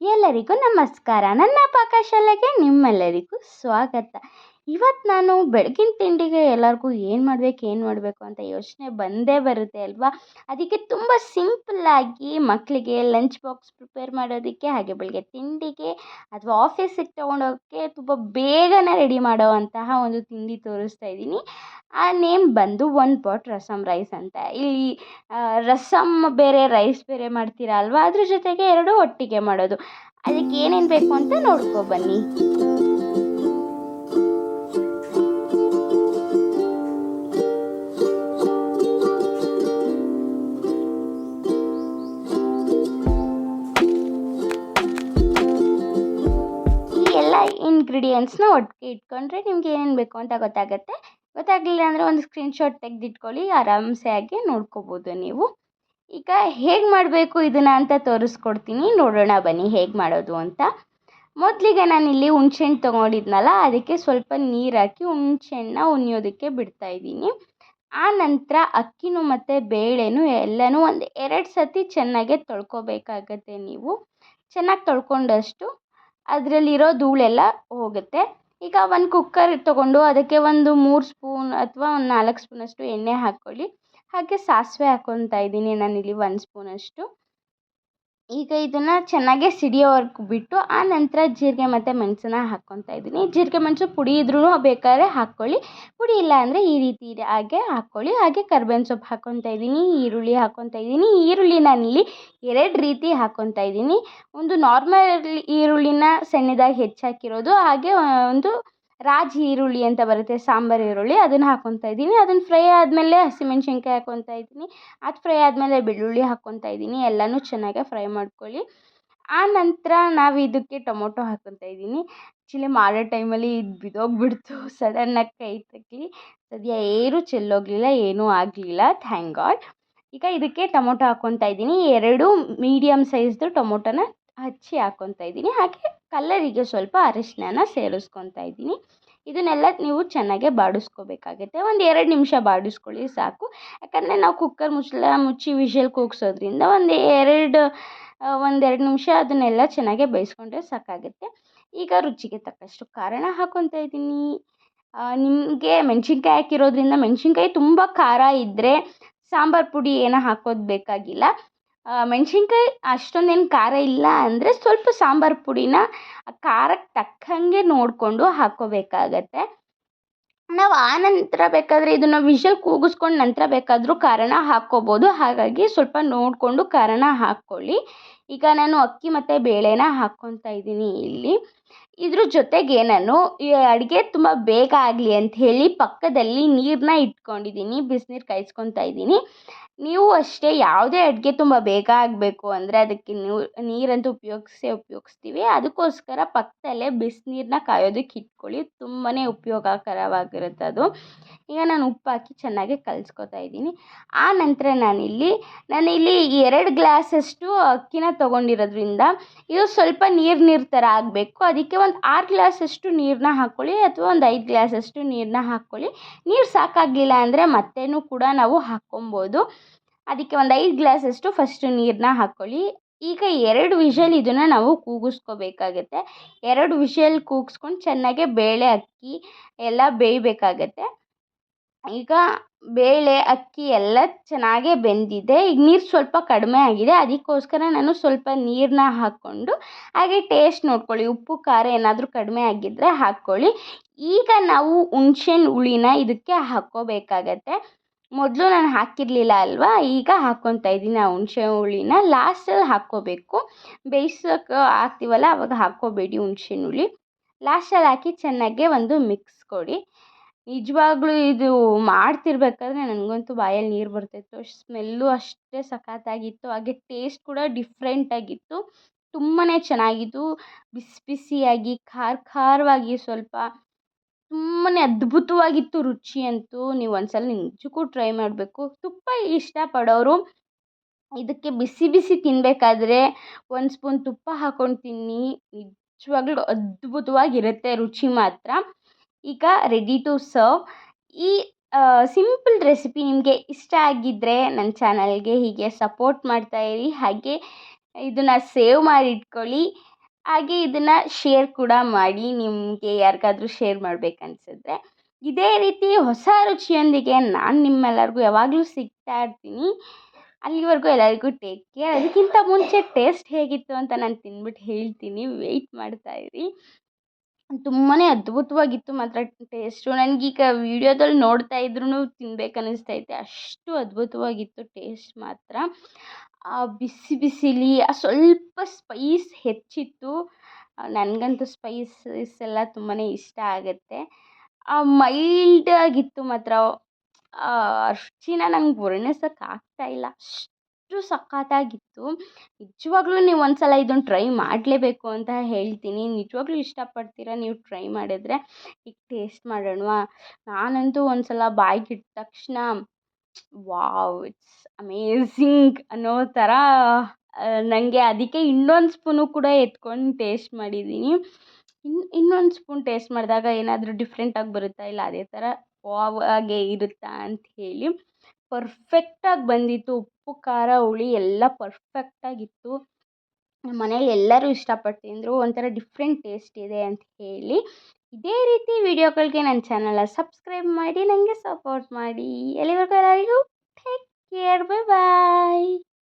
ಎಲ್ಲರಿಗೂ ನಮಸ್ಕಾರ. ನನ್ನ ಪಾಕಶಾಲೆಗೆ ನಿಮ್ಮೆಲ್ಲರಿಗೂ ಸ್ವಾಗತ. ಇವತ್ತು ನಾನು ಬೆಳಗಿನ ತಿಂಡಿಗೆ ಎಲ್ಲರಿಗೂ ಏನು ಮಾಡಬೇಕು ಏನು ಮಾಡಬೇಕು ಅಂತ ಯೋಚನೆ ಬಂದೇ ಬರುತ್ತೆ ಅಲ್ವಾ? ಅದಕ್ಕೆ ತುಂಬ ಸಿಂಪಲ್ಲಾಗಿ ಮಕ್ಕಳಿಗೆ ಲಂಚ್ ಬಾಕ್ಸ್ ಪ್ರಿಪೇರ್ ಮಾಡೋದಕ್ಕೆ, ಹಾಗೆ ಬೆಳಗ್ಗೆ ತಿಂಡಿಗೆ ಅಥವಾ ಆಫೀಸಿಗೆ ತೊಗೊಂಡೋಗೋಕ್ಕೆ ತುಂಬ ಬೇಗನೆ ರೆಡಿ ಮಾಡೋವಂತಹ ಒಂದು ತಿಂಡಿ ತೋರಿಸ್ತಾ ಇದ್ದೀನಿ. ಆ ನೇಮ್ ಬಂದು ಒನ್ ಪಾಟ್ ರಸಮ್ ರೈಸ್ ಅಂತ. ಇಲ್ಲಿ ರಸಮ್ ಬೇರೆ, ರೈಸ್ ಬೇರೆ ಮಾಡ್ತೀರಾ ಅಲ್ವಾ? ಅದ್ರ ಜೊತೆಗೆ ಎರಡು ಒಟ್ಟಿಗೆ ಮಾಡೋದು. ಅದಕ್ಕೆ ಏನೇನು ಬೇಕು ಅಂತ ನೋಡ್ಕೊ ಬನ್ನಿ. ಇಂಗ್ರೀಡಿಯೆಂಟ್ಸ್ನ ಒಟ್ಟಿಗೆ ಇಟ್ಕೊಂಡ್ರೆ ನಿಮ್ಗೆ ಏನೇನು ಬೇಕು ಅಂತ ಗೊತ್ತಾಗುತ್ತೆ. ಗೊತ್ತಾಗಲಿಲ್ಲ ಅಂದರೆ ಒಂದು ಸ್ಕ್ರೀನ್ಶಾಟ್ ತೆಗೆದಿಟ್ಕೊಳ್ಳಿ ಆರಾಮ್ಸೆ ಆಗಿ ನೋಡ್ಕೋಬೋದು ನೀವು. ಈಗ ಹೇಗೆ ಮಾಡಬೇಕು ಇದನ್ನು ಅಂತ ತೋರಿಸ್ಕೊಡ್ತೀನಿ. ನೋಡೋಣ ಬನ್ನಿ ಹೇಗೆ ಮಾಡೋದು ಅಂತ. ಮೊದಲಿಗೆ ನಾನಿಲ್ಲಿ ಹುಣ್ಸೆಹಣ್ಣು ತೊಗೊಂಡಿದ್ನಲ್ಲ, ಅದಕ್ಕೆ ಸ್ವಲ್ಪ ನೀರು ಹಾಕಿ ಹುಣ್ಸೆಹಣ್ಣನ್ನ ಉಣಿಯೋದಕ್ಕೆ ಬಿಡ್ತಾ ಇದ್ದೀನಿ. ಆ ನಂತರ ಅಕ್ಕಿನೂ ಮತ್ತು ಬೇಳೆನೂ ಎಲ್ಲನೂ ಒಂದು ಎರಡು ಸತಿ ಚೆನ್ನಾಗೆ ತೊಳ್ಕೊಬೇಕಾಗತ್ತೆ ನೀವು. ಚೆನ್ನಾಗಿ ತೊಳ್ಕೊಂಡಷ್ಟು ಅದರಲ್ಲಿರೋ ಧೂಳೆಲ್ಲ ಹೋಗುತ್ತೆ. ಈಗ ಒಂದು ಕುಕ್ಕರ್ ತೊಗೊಂಡು ಅದಕ್ಕೆ ಒಂದು ಮೂರು ಸ್ಪೂನ್ ಅಥವಾ ಒಂದು ನಾಲ್ಕು ಸ್ಪೂನಷ್ಟು ಎಣ್ಣೆ ಹಾಕ್ಕೊಳ್ಳಿ. ಹಾಗೆ ಸಾಸಿವೆ ಹಾಕ್ಕೊತಾ ಇದ್ದೀನಿ ನಾನಿಲ್ಲಿ ಒಂದು ಸ್ಪೂನಷ್ಟು ಈಗ ಇದನ್ನು ಚೆನ್ನಾಗೆ ಸಿಡಿಯೋವರೆಗೂ ಬಿಟ್ಟು, ಆ ನಂತರ ಜೀರಿಗೆ ಮತ್ತು ಮೆಣಸನ್ನ ಹಾಕ್ಕೊತಾ ಇದ್ದೀನಿ. ಜೀರಿಗೆ ಮೆಣಸು ಪುಡಿ ಇದ್ರೂ ಬೇಕಾದ್ರೆ ಹಾಕ್ಕೊಳ್ಳಿ. ಪುಡಿ ಇಲ್ಲ ಅಂದರೆ ಈ ರೀತಿ ಹಾಗೆ ಹಾಕ್ಕೊಳ್ಳಿ. ಹಾಗೆ ಕರ್ಬೇವಿನ ಸೊಪ್ಪು ಹಾಕ್ಕೊತಾ ಇದ್ದೀನಿ. ಈರುಳ್ಳಿ ಹಾಕ್ಕೊತಾ ಇದ್ದೀನಿ. ಈರುಳ್ಳಿ ನಾನಿಲ್ಲಿ ಎರಡು ರೀತಿ ಹಾಕ್ಕೊತಾ ಇದ್ದೀನಿ. ಒಂದು ನಾರ್ಮಲ್ ಈರುಳ್ಳಿನ ಸಣ್ಣದಾಗಿ ಹೆಚ್ಚಾಕಿರೋದು. ಹಾಗೆ ಒಂದು ರಾಜ್ ಈರುಳ್ಳಿ ಅಂತ ಬರುತ್ತೆ, ಸಾಂಬಾರು ಈರುಳ್ಳಿ, ಅದನ್ನು ಹಾಕ್ಕೊತಾ ಇದ್ದೀನಿ. ಅದನ್ನು ಫ್ರೈ ಆದಮೇಲೆ ಹಸಿಮೆಣ್ಸಿನ್ಕಾಯಿ ಹಾಕ್ಕೊತಾ ಇದ್ದೀನಿ. ಅದು ಫ್ರೈ ಆದಮೇಲೆ ಬೆಳ್ಳುಳ್ಳಿ ಹಾಕ್ಕೊತಾ ಇದ್ದೀನಿ. ಎಲ್ಲನೂ ಚೆನ್ನಾಗೆ ಫ್ರೈ ಮಾಡ್ಕೊಳ್ಳಿ. ಆ ನಂತರ ನಾವು ಇದಕ್ಕೆ ಟೊಮೊಟೊ ಹಾಕ್ಕೊತಾ ಇದ್ದೀನಿ. ಆ್ಯಕ್ಚುಲಿ ಮಾಡೋ ಟೈಮಲ್ಲಿ ಇದು ಬಿದ್ದೋಗ್ಬಿಡ್ತು. ಸಡನ್ನಾಗಿ ಕೈ ತಕ್ಕಿ ಸದ್ಯ ಏನೂ ಚೆಲ್ಲೋಗಲಿಲ್ಲ, ಏನೂ ಆಗಲಿಲ್ಲ. ಥ್ಯಾಂಕ್ ಗಾಡ್ ಈಗ ಇದಕ್ಕೆ ಟೊಮೊಟೊ ಹಾಕ್ಕೊತಾ ಇದ್ದೀನಿ. ಎರಡು ಮೀಡಿಯಮ್ ಸೈಜ್ದು ಟೊಮೊಟೊನ ಹಚ್ಚಿ ಹಾಕ್ಕೊತಾ ಇದ್ದೀನಿ. ಹಾಗೆ ಕಲ್ಲರಿಗೆ ಸ್ವಲ್ಪ ಅರಿಶಿನ ಸೇರಿಸ್ಕೊತಾ ಇದ್ದೀನಿ. ಇದನ್ನೆಲ್ಲ ನೀವು ಚೆನ್ನಾಗೆ ಬಾಡಿಸ್ಕೋಬೇಕಾಗುತ್ತೆ. ಒಂದು ಎರಡು ನಿಮಿಷ ಬಾಡಿಸ್ಕೊಳ್ಳಿ ಸಾಕು. ಯಾಕಂದರೆ ನಾವು ಕುಕ್ಕರ್ ಮುಚ್ಚಲ ಮುಚ್ಚಿ ವಿಷಲ್ ಕೂಗ್ಸೋದ್ರಿಂದ ಒಂದು ಎರಡು ಒಂದೆರಡು ನಿಮಿಷ ಅದನ್ನೆಲ್ಲ ಚೆನ್ನಾಗೆ ಬೇಯಿಸ್ಕೊಂಡ್ರೆ ಸಾಕಾಗುತ್ತೆ. ಈಗ ರುಚಿಗೆ ತಕ್ಕಷ್ಟು ಕಾರಣ ಹಾಕೊತಾ ಇದ್ದೀನಿ. ನಿಮಗೆ ಮೆಣಸಿನ್ಕಾಯಿ ಹಾಕಿರೋದ್ರಿಂದ ಮೆಣಸಿನ್ಕಾಯಿ ತುಂಬ ಖಾರ ಇದ್ದರೆ ಸಾಂಬಾರು ಪುಡಿ ಏನೋ ಹಾಕೋದು ಬೇಕಾಗಿಲ್ಲ. ಮೆಣ್ಸಿನ್ಕಾಯಿ ಅಷ್ಟೊಂದೇನು ಖಾರ ಇಲ್ಲ ಅಂದರೆ ಸ್ವಲ್ಪ ಸಾಂಬಾರು ಪುಡಿನ ಖಾರಕ್ಕೆ ತಕ್ಕಂಗೆ ನೋಡಿಕೊಂಡು ಹಾಕ್ಕೋಬೇಕಾಗತ್ತೆ ನಾವು ಆ ನಂತರ ಬೇಕಾದರೆ ಇದನ್ನು ವಿಷಲ್ ಕೂಗಿಸ್ಕೊಂಡು ನಂತರ ಬೇಕಾದರೂ ಖಾರನ ಹಾಕ್ಕೋಬೋದು. ಹಾಗಾಗಿ ಸ್ವಲ್ಪ ನೋಡಿಕೊಂಡು ಖಾರನ ಹಾಕ್ಕೊಳ್ಳಿ. ಈಗ ನಾನು ಅಕ್ಕಿ ಮತ್ತು ಬೇಳೆನ ಹಾಕ್ಕೊತಾ ಇದ್ದೀನಿ ಇಲ್ಲಿ. ಇದ್ರ ಜೊತೆಗೆ ನಾನು ಈ ಅಡುಗೆ ತುಂಬ ಬೇಗ ಆಗಲಿ ಅಂತ ಹೇಳಿ ಪಕ್ಕದಲ್ಲಿ ನೀರನ್ನ ಇಟ್ಕೊಂಡಿದ್ದೀನಿ. ಬಿಸಿನೀರು ಕಾಯಿಸ್ಕೊತಾ ಇದ್ದೀನಿ. ನೀವು ಅಷ್ಟೇ ಯಾವುದೇ ಅಡುಗೆ ತುಂಬ ಬೇಗ ಆಗಬೇಕು ಅಂದರೆ ಅದಕ್ಕೆ ನೀವು ನೀರಂತೂ ಉಪಯೋಗಿಸೇ ಉಪಯೋಗಿಸ್ತೀವಿ. ಅದಕ್ಕೋಸ್ಕರ ಪಕ್ಕದಲ್ಲೇ ಬಿಸಿನೀರನ್ನ ಕಾಯೋದಕ್ಕೆ ಇಟ್ಕೊಳ್ಳಿ. ತುಂಬಾ ಉಪಯೋಗಕರವಾಗಿರುತ್ತೆ ಅದು. ಈಗ ನಾನು ಉಪ್ಪು ಹಾಕಿ ಚೆನ್ನಾಗಿ ಕಲಿಸ್ಕೊತಾ ಇದ್ದೀನಿ. ಆ ನಂತರ ನಾನಿಲ್ಲಿ ನಾನಿಲ್ಲಿ ಎರಡು ಗ್ಲಾಸಷ್ಟು ಅಕ್ಕಿನ ತೊಗೊಂಡಿರೋದ್ರಿಂದ ಇದು ಸ್ವಲ್ಪ ನೀರು ನೀರು ಥರ ಆಗಬೇಕು. ಅದಕ್ಕೆ ಒಂದು ಆರು ಗ್ಲಾಸಷ್ಟು ನೀರನ್ನ ಹಾಕ್ಕೊಳ್ಳಿ ಅಥವಾ ಒಂದು ಐದು ಗ್ಲಾಸಷ್ಟು ನೀರನ್ನ ಹಾಕ್ಕೊಳ್ಳಿ ನೀರು ಸಾಕಾಗಲಿಲ್ಲ ಅಂದರೆ ಮತ್ತೇನೂ ಕೂಡ ನಾವು ಹಾಕ್ಕೊಬೋದು. ಅದಕ್ಕೆ ಒಂದು ಐದು ಗ್ಲಾಸಷ್ಟು ಫಸ್ಟು ನೀರನ್ನ ಹಾಕ್ಕೊಳ್ಳಿ ಈಗ ಎರಡು ವಿಷಲ್ ಇದನ್ನು ನಾವು ಕೂಗಿಸ್ಕೋಬೇಕಾಗತ್ತೆ. ಎರಡು ವಿಷಲ್ ಕೂಗಿಸ್ಕೊಂಡು ಚೆನ್ನಾಗೆ ಬೇಳೆ ಅಕ್ಕಿ ಎಲ್ಲ ಬೇಯಬೇಕಾಗತ್ತೆ. ಈಗ ಬೇಳೆ, ಅಕ್ಕಿ ಎಲ್ಲ ಚೆನ್ನಾಗೇ ಬೆಂದಿದೆ. ಈಗ ನೀರು ಸ್ವಲ್ಪ ಕಡಿಮೆ ಆಗಿದೆ. ಅದಕ್ಕೋಸ್ಕರ ನಾನು ಸ್ವಲ್ಪ ನೀರನ್ನ ಹಾಕ್ಕೊಂಡು ಹಾಗೆ ಟೇಸ್ಟ್ ನೋಡ್ಕೊಳ್ಳಿ. ಉಪ್ಪು, ಖಾರ ಏನಾದರೂ ಕಡಿಮೆ ಆಗಿದ್ದರೆ ಹಾಕ್ಕೊಳ್ಳಿ. ಈಗ ನಾವು ಹುಣ್ಸೆಹಣ್ಣು ಹುಳಿನ ಇದಕ್ಕೆ ಹಾಕ್ಕೋಬೇಕಾಗತ್ತೆ. ಮೊದಲು ನಾನು ಹಾಕಿರಲಿಲ್ಲ ಅಲ್ವಾ? ಈಗ ಹಾಕ್ಕೊತಾ ಇದ್ದೀನಿ ಆ ಹುಣಸೆ ಹುಳಿನ. ಲಾಸ್ಟಲ್ಲಿ ಹಾಕ್ಕೋಬೇಕು. ಬೇಯಿಸೋಕೆ ಹಾಕ್ತೀವಲ್ಲ ಆವಾಗ ಹಾಕ್ಕೋಬೇಡಿ ಹುಣಸೆ ಹುಳಿ. ಲಾಸ್ಟಲ್ಲಿ ಹಾಕಿ ಚೆನ್ನಾಗೆ ಒಂದು ಮಿಕ್ಸ್ ಕೊಡಿ. ನಿಜವಾಗ್ಲೂ ಇದು ಮಾಡ್ತಿರ್ಬೇಕಾದ್ರೆ ನನಗಂತೂ ಬಾಯಲ್ಲಿ ನೀರು ಬರ್ತಾಯಿತ್ತು ಸ್ಮೆಲ್ಲು ಅಷ್ಟೇ ಸಖತ್ತಾಗಿತ್ತು. ಹಾಗೆ ಟೇಸ್ಟ್ ಕೂಡ ಡಿಫ್ರೆಂಟಾಗಿತ್ತು ತುಂಬಾ ಚೆನ್ನಾಗಿತ್ತು ಬಿಸಿ ಬಿಸಿಯಾಗಿ, ಖಾರ ಖಾರವಾಗಿ ಸ್ವಲ್ಪ ತುಂಬಾ ಅದ್ಭುತವಾಗಿತ್ತು ರುಚಿ ಅಂತೂ ನೀವು ಒಂದು ಸಲ ನಿಜಕ್ಕೂ ಟ್ರೈ ಮಾಡಬೇಕು. ತುಪ್ಪ ಇಷ್ಟಪಡೋರು ಇದಕ್ಕೆ ಬಿಸಿ ಬಿಸಿ ತಿನ್ನಬೇಕಾದ್ರೆ ಒಂದು ಸ್ಪೂನ್ ತುಪ್ಪ ಹಾಕ್ಕೊಂಡು ತಿನ್ನಿ. ನಿಜವಾಗ್ಲೂ ಅದ್ಭುತವಾಗಿರುತ್ತೆ ರುಚಿ ಮಾತ್ರ. ಈಗ ರೆಡಿ ಟು ಸರ್ವ್ ಈ ಸಿಂಪಲ್ ರೆಸಿಪಿ ನಿಮಗೆ ಇಷ್ಟ ಆಗಿದ್ದರೆ ನನ್ನ ಚಾನಲ್ಗೆ ಹೀಗೆ ಸಪೋರ್ಟ್ ಮಾಡ್ತಾಯಿರಿ ಹಾಗೆ ಇದನ್ನು ಸೇವ್ ಮಾಡಿ ಇಟ್ಕೊಳ್ಳಿ. ಹಾಗೆ ಇದನ್ನು ಶೇರ್ ಕೂಡ ಮಾಡಿ ನಿಮಗೆ ಯಾರಿಗಾದ್ರೂ ಶೇರ್ ಮಾಡಬೇಕನ್ಸಿದ್ರೆ. ಇದೇ ರೀತಿ ಹೊಸ ರುಚಿಯೊಂದಿಗೆ ನಾನು ನಿಮ್ಮೆಲ್ಲರಿಗೂ ಯಾವಾಗಲೂ ಸಿಗ್ತಾ ಇರ್ತೀನಿ. ಅಲ್ಲಿವರೆಗೂ ಎಲ್ಲರಿಗೂ ಟೇಕ್ ಕೇರ್ ಅದಕ್ಕಿಂತ ಮುಂಚೆ ಟೇಸ್ಟ್ ಹೇಗಿತ್ತು ಅಂತ ನಾನು ತಿಂದ್ಬಿಟ್ಟು ಹೇಳ್ತೀನಿ. ವೆಯ್ಟ್ ಮಾಡ್ತಾ ಇರಿ. ತುಂಬಾ ಅದ್ಭುತವಾಗಿತ್ತು ಮಾತ್ರ ಟೇಸ್ಟು ನನಗೀಗ ವೀಡಿಯೋದಲ್ಲಿ ನೋಡ್ತಾ ಇದ್ರೂ ತಿನ್ಬೇಕು ಅಷ್ಟು ಅದ್ಭುತವಾಗಿತ್ತು ಟೇಸ್ಟ್ ಮಾತ್ರ. ಬಿಸಿ ಬಿಸಿಲಿ, ಆ ಸ್ವಲ್ಪ ಸ್ಪೈಸ್ ಹೆಚ್ಚಿತ್ತು. ನನಗಂತೂ ಸ್ಪೈಸಸ್ ಎಲ್ಲ ತುಂಬಾ ಇಷ್ಟ ಆಗುತ್ತೆ. ಮೈಲ್ಡ್ ಆಗಿತ್ತು ಮಾತ್ರ. ಆ ರುಚಿನ ನಂಗೆ ಆಗ್ತಾ ಇಲ್ಲ. ಅಷ್ಟು ಸಖತ್ತಾಗಿತ್ತು. ನಿಜವಾಗ್ಲೂ ನೀವು ಒಂದು ಸಲ ಇದನ್ನು ಟ್ರೈ ಮಾಡಲೇಬೇಕು ಅಂತ ಹೇಳ್ತೀನಿ. ನಿಜವಾಗ್ಲೂ ಇಷ್ಟಪಡ್ತೀರ ನೀವು ಟ್ರೈ ಮಾಡಿದ್ರೆ? ಈಗ ಟೇಸ್ಟ್ ಮಾಡೋಣವಾ? ನಾನಂತೂ ಒಂದು ಸಲ ಬಾಯಿಗೆ ಇಟ್ಟ ತಕ್ಷಣ ವಾವ್, ಇಟ್ಸ್ ಅಮೇಝಿಂಗ್ ಅನ್ನೋ ಥರ ನನಗೆ ಅದಕ್ಕೆ ಇನ್ನೊಂದು ಸ್ಪೂನು ಕೂಡ ಎತ್ಕೊಂಡು ಟೇಸ್ಟ್ ಮಾಡಿದ್ದೀನಿ. ಇನ್ನು ಇನ್ನೊಂದು ಸ್ಪೂನ್ ಟೇಸ್ಟ್ ಮಾಡಿದಾಗ ಏನಾದರೂ ಡಿಫ್ರೆಂಟಾಗಿ ಬರುತ್ತಾ ಇಲ್ಲ, ಅದೇ ಥರ ವಾವ್ ಆಗೇ ಇರುತ್ತಾ ಅಂತ ಹೇಳಿ ಪರ್ಫೆಕ್ಟಾಗಿ ಬಂದಿತ್ತು. ಉಪ್ಪು, ಖಾರ, ಹುಳಿ ಎಲ್ಲ ಪರ್ಫೆಕ್ಟಾಗಿತ್ತು ನಮ್ಮ ಮನೇಲಿ ಎಲ್ಲರೂ ಇಷ್ಟಪಟ್ಟು ತಿಂದರು ಒಂಥರ ಡಿಫ್ರೆಂಟ್ ಟೇಸ್ಟ್ ಇದೆ ಅಂತ ಹೇಳಿ ಇದೇ ರೀತಿ ವಿಡಿಯೋಗಳಿಗೆ ನನ್ನ ಚಾನಲ್ನ ಸಬ್ಸ್ಕ್ರೈಬ್ ಮಾಡಿ ನನಗೆ ಸಪೋರ್ಟ್ ಮಾಡಿ. ಎಲ್ಲಿವರೆಗೂ ಎಲ್ಲರಿಗೂ ಟೇಕ್ ಕೇರ್ ಬೈ ಬಾಯ್